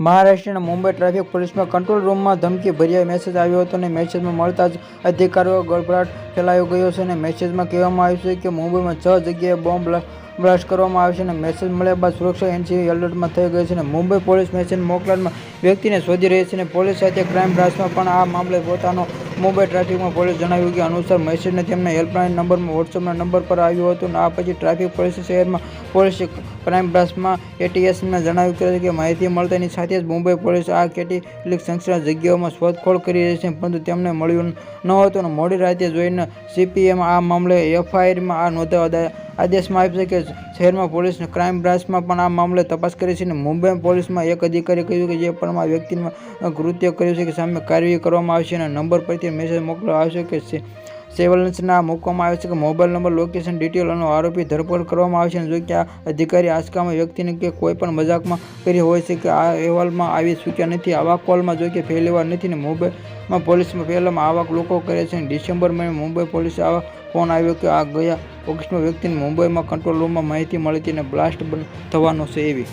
મહારાષ્ટ્રના મુંબઈ ટ્રાફિક પોલીસમાં કંટ્રોલ રૂમમાં ધમકી ભર્યા મેસેજ આવ્યો હતો અને મેસેજમાં મળતા જ અધિકારીઓ ગડભડાટ ફેલાયો ગયો છે અને મેસેજમાં કહેવામાં આવ્યું છે કે મુંબઈમાં છ જગ્યાએ બોમ્બ બ્લા- બ્લાસ્ટ કરવામાં આવશે અને મેસેજ મળ્યા બાદ સુરક્ષા એનસીબી એલર્ટમાં થઈ ગઈ છે અને મુંબઈ પોલીસ મેસેજ મોકલનાર વ્યક્તિને શોધી રહી છે અને પોલીસ સાથે ક્રાઇમ બ્રાન્ચમાં પણ આ મામલે પોતાનો મુંબઈ ટ્રાફિકમાં પોલીસ જણાવ્યું કે અનુસાર મેસેજને તેમના હેલ્પલાઇન નંબરમાં વોટ્સઅપના નંબર પર આવ્યો હતો અને આ પછી ટ્રાફિક પોલીસ શહેરમાં પોલીસ ક્રાઇમ બ્રાન્ચમાં એટીએસમાં જણાવ્યું કર્યું કે માહિતી મળતાની સાથે જ મુંબઈ પોલીસ આ કેટલીક સંસ્થા જગ્યાઓમાં શોધખોળ કરી રહી છે, પરંતુ તેમને મળ્યું નહોતું અને મોડી રાતે જોઈને સીપીએમ આ મામલે એફઆઈઆરમાં આ નોંધવા આદેશમાં આપ્યો છે કે શહેરમાં પોલીસ ક્રાઇમ બ્રાન્ચમાં પણ આ મામલે તપાસ કરી છે અને મુંબઈ પોલીસમાં એક અધિકારીએ કહ્યું કે જે પણ આ વ્યક્તિમાં કૃત્ય કર્યું છે કે સામે કાર્યવાહી કરવામાં આવશે અને નંબર પરથી મેસેજ મોકલવામાં આવશે કે સે- સર્વેલન્સના મૂકવામાં આવે છે કે મોબાઈલ નંબર લોકેશન ડિટેલ અને આરોપી ધરપકડ કરવામાં આવશે અને જો કે આ અધિકારી આંચકામાં વ્યક્તિને કે કોઈ પણ મજાકમાં કરી હોય છે કે આ અહેવાલમાં આવી શક્યા નથી. આવા કોલમાં જો કે પહેલીવાર નથી ને મુંબઈમાં પોલીસમાં પહેલામાં આવા લોકો કરે છે. ડિસેમ્બર મહિને મુંબઈ પોલીસે આવા ફોન આવ્યો કે આ ગયા ઓગસ્ટમાં વ્યક્તિને મુંબઈમાં કંટ્રોલ રૂમમાં માહિતી મળી અને બ્લાસ્ટ થવાનો છે એવી